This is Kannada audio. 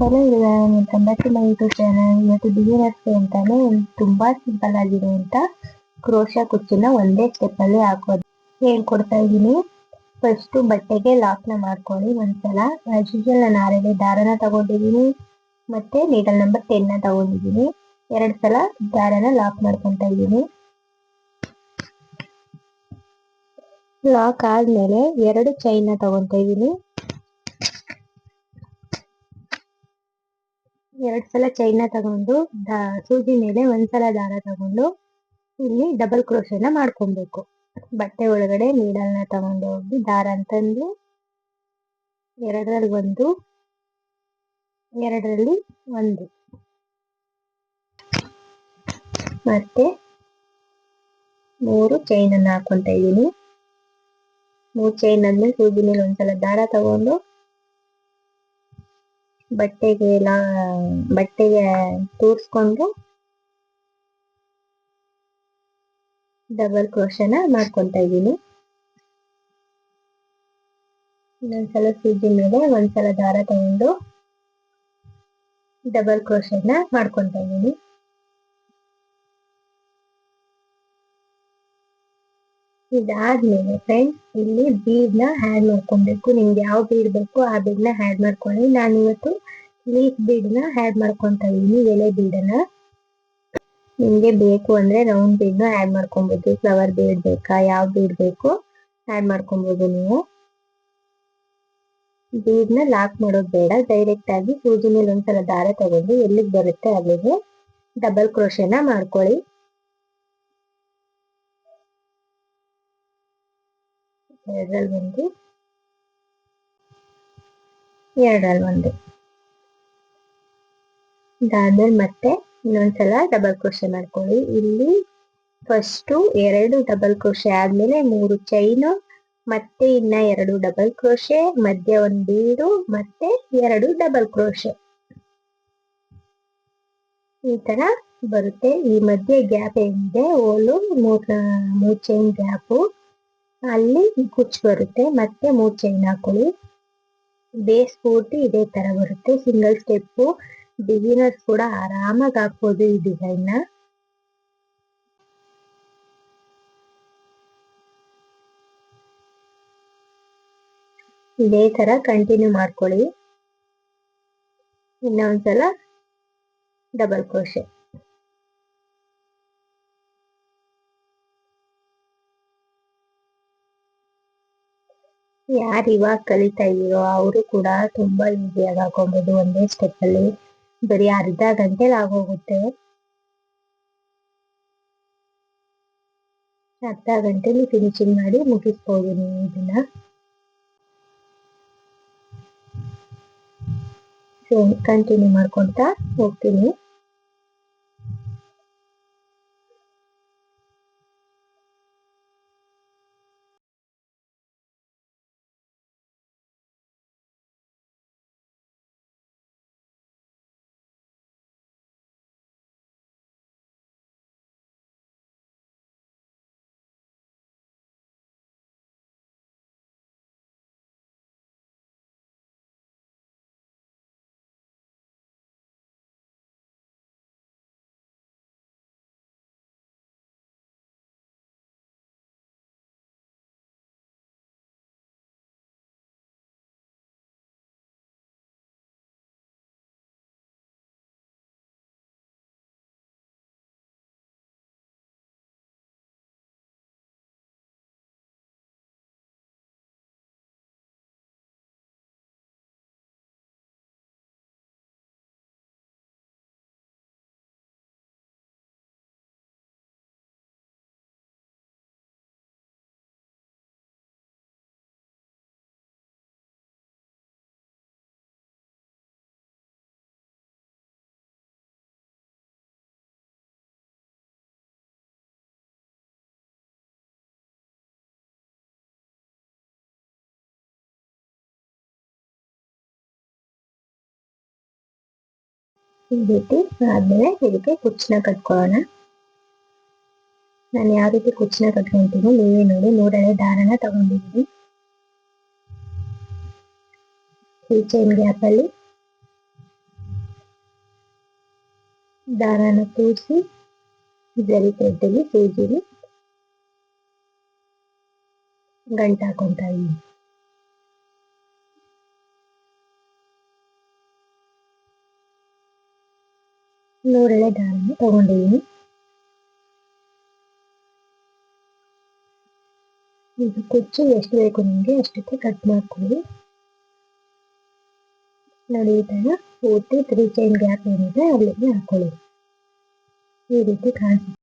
Hello welcome back to my YouTube channel ಇವತ್ತು ಬಿಗಿನರ್ಸ್ ಅಂತಾನೆ, ತುಂಬಾ ಸಿಂಪಲ್ ಆಗಿರುವಂತ ಕ್ರೋಶ ಕುಚ್ಚನ್ನ ಒಂದೇ ಸ್ಟೆಪ್ ಅಲ್ಲಿ ಹಾಕೋದು. ಹೇಳ್ಕೊಡ್ತಾ ಇದ್ದೀನಿ. ಫಸ್ಟ್ ಬಟ್ಟೆಗೆ ಲಾಕ್ನ ಮಾಡ್ಕೊಳ್ಳಿ ಒಂದ್ಸಲ. ಆಸ್ ಯೂಶುವಲ್ ನಾನು ಆಲ್ರೆಡಿ ದಾರನ ತಗೊಂಡಿದ್ದೀನಿ. ಮತ್ತೆ ನೀಡಲ್ ನಂಬರ್ ಟೆನ್ನ ತಗೊಂಡಿದ್ದೀನಿ. ಎರಡು ಸಲ ದಾರನ ಲಾಕ್ ಮಾಡ್ಕೊಂತ ಇದ್ದೀನಿ. ಲಾಕ್ ಆದ್ಮೇಲೆ ಎರಡು ಚೈನ್ನ ತಗೊಂತ ಇದ್ದೀನಿ. ಎರಡ್ ಸಲ ಚೈನ್ ತಗೊಂಡು ಸೂಜಿ ಮೇಲೆ ಒಂದ್ಸಲ ದಾರ ತಗೊಂಡು, ಇಲ್ಲಿ ಡಬಲ್ ಕ್ರೋಶನ ಮಾಡ್ಕೊಬೇಕು. ಬಟ್ಟೆ ಒಳಗಡೆ ನೀಡಲ್ನ ತಗೊಂಡು ಹೋಗಿ ದಾರ ಅಂತಂದು ಎರಡರಲ್ಲಿ ಒಂದು ಎರಡರಲ್ಲಿ ಒಂದು. ಮತ್ತೆ ಮೂರು ಚೈನ್ ಅನ್ನು ಹಾಕೊಂತ ಇದ್ದೀನಿ. ಮೂರು ಚೈನ್ ಆದ್ಮೇಲೆ ಸೂಜಿ ಮೇಲೆ ಒಂದ್ಸಲ ದಾರ ತಗೊಂಡು ಬಟ್ಟೆಗೆ ಲಾ ಬಟ್ಟೆಗೆ ತೂರಿಸ್ಕೊಂಡು ಡಬಲ್ ಕ್ರೋಶನ ಮಾಡ್ಕೊತಾ ಇದ್ದೀನಿ. ಇನ್ನೊಂದ್ಸಲ ಸೂಜಿ ಮೇಲೆ ಒಂದ್ಸಲ ದಾರ ತಗೊಂಡು ಡಬಲ್ ಕ್ರೋಶನ ಮಾಡ್ಕೊತಾ ಇದ್ದೀನಿ. ಇದಾದ್ಮೇಲೆ ಫ್ರೆಂಡ್ಸ್ ಇಲ್ಲಿ ಬೀಡ್ನ ಹ್ಯಾಡ್ ಮಾಡ್ಕೊಬೇಕು. ನಿಮ್ಗೆ ಯಾವ ಬೀಡ್ ಬೇಕು ಆ ಬೀಡ್ನ ಹ್ಯಾಡ್ ಮಾಡ್ಕೊಳ್ಳಿ. ನಾನು ಇವತ್ತು ಲೀಫ್ ಬೀಡ್ನ ಮಾಡ್ಕೊತಾ ಇದೀನಿ ಎಲೆ ಬೀಡನ್ನ ನಿಮ್ಗೆ ಬೇಕು ಅಂದ್ರೆ ರೌಂಡ್ ಬೀಡ್ನ ಆಡ್ ಮಾಡ್ಕೊಬೋದು ಫ್ಲವರ್ ಬೀಡ್ ಬೇಕಾ, ಯಾವ ಬೀಡ್ ಬೇಕು ಆಡ್ ಮಾಡ್ಕೊಬೋದು ನೀವು. ಬೀಡ್ನ ಲಾಕ್ ಮಾಡೋದು ಬೇಡ. ಡೈರೆಕ್ಟ್ ಆಗಿ ಸೂಜಿ ಮೇಲೆ ಒಂದ್ಸಲ ದಾರ ತಗೊಂಡು ಎಲ್ಲಿಗೆ ಬರುತ್ತೆ ಅಲ್ಲಿಗೆ ಡಬಲ್ ಕ್ರೋಶನ ಮಾಡ್ಕೊಳ್ಳಿ. ಎರಡರಲ್ಲಿ ಒಂದು. ಎರಡರಲ್ಲಿ ಒಂದು. ಇದಾದ್ಮೇಲೆ ಮತ್ತೆ ಇನ್ನೊಂದ್ಸಲ ಡಬಲ್ ಕ್ರೋಶೆ ಮಾಡ್ಕೊಳ್ಳಿ. ಇಲ್ಲಿ ಫಸ್ಟು ಎರಡು ಡಬಲ್ ಕ್ರೋಶೆ ಆದ್ಮೇಲೆ ಮೂರು ಚೈನು ಮತ್ತೆ ಇನ್ನ ಎರಡು ಡಬಲ್ ಕ್ರೋಶೆ ಮಧ್ಯ ಒಂದು ಬೀಡು ಮತ್ತೆ ಎರಡು ಡಬಲ್ ಕ್ರೋಶೆ ಈ ತರ ಬರುತ್ತೆ. ಈ ಮಧ್ಯೆ ಗ್ಯಾಪ್ ಏನಿದೆ ಓಲು ಮೂರ್, ಮೂರು ಚೈನ್ ಗ್ಯಾಪು ಅಲ್ಲಿ ಕುಚ್ ಬರುತ್ತೆ, ಮತ್ತೆ ಮೂರ್ ಚೈನ್ ಹಾಕೊಳ್ಳಿ. ಬೇಸ್ ಪೂರ್ತಿ ಇದೇ ತರ ಬರುತ್ತೆ ಸಿಂಗಲ್ ಸ್ಟೆಪ್ಪು ಬಿಗಿನರ್ಸ್ ಕೂಡ ಆರಾಮಾಗಿ ಹಾಕ್ಬೋದು ಈ ಡಿಸೈನ್ನ. ಇದೇ ತರ ಕಂಟಿನ್ಯೂ ಮಾಡ್ಕೊಳ್ಳಿ. ಇನ್ನೊಂದ್ಸಲ ಡಬಲ್ ಕ್ರೋಶೆ ಯಾರು ಇವಾಗ ಕಲಿತಾ ಇದೀರೋ ಅವರು ಕೂಡ ತುಂಬಾ ಈಸಿಯಾಗಿ ಹಾಕೊಬಹುದು ಒಂದೇ ಸ್ಟೆಪ್ ಅಲ್ಲಿ ಬರೀ ಅರ್ಧ ಗಂಟೆಲಿ ಆಗೋಗುತ್ತೆ. ಅರ್ಧ ಗಂಟೆಲಿ ಫಿನಿಶಿಂಗ್ ಮಾಡಿ ಮುಗಿಸ್ಬೋದು ನೀವು ಇದನ್ನ. ಕಂಟಿನ್ಯೂ ಮಾಡ್ಕೊಂತ ಹೋಗ್ತೀನಿ. ಈ ರೀತಿ ಆದ್ಮೇಲೆ ಇದಕ್ಕೆ ಕುಚ್ಚನ ಕಟ್ಕೊಳ್ಳೋಣ ನಾನು ಯಾವ ರೀತಿ ಕುಚ್ಚನ ಕಟ್ಕೊಂತೀನಿ ನೀವೇ ನೋಡಿ ಮೂರನೇ ದಾರನ ತಗೊಂಡಿದ್ದೀನಿ ಈ ಚೈನ್ ಗ್ಯಾಪ್ ಅಲ್ಲಿ ದಾರಾನ ಕೂಡಿಸಿ ಜರಿ ಥ್ರೆಡ್ಡಲ್ಲಿ ಸೂಜಿಲಿ ಗಂಟು ಹಾಕೊಂತಾ ಇದ್ದೀನಿ ನೂರೆಳೆ ದಾರನ್ನು ತಗೊಂಡಿದ್ದೀನಿ ಇದು ಕುಚ್ಚು ಎಷ್ಟು ಬೇಕು ನಿಮಗೆ ಅಷ್ಟಕ್ಕೆ ಕಟ್ ಮಾಡ್ಕೊಳ್ಳಿ. ನೋಡಿ ಈ ಥರ ಪೂರ್ತಿ ತ್ರೀ ಚೈನ್ ಗ್ಯಾಪ್ ಏನಿದೆ ಅಲ್ಲಿಗೆ ಹಾಕೊಳ್ಳಿ. ಈ ರೀತಿ ಕಾಣಿಸುತ್ತೆ.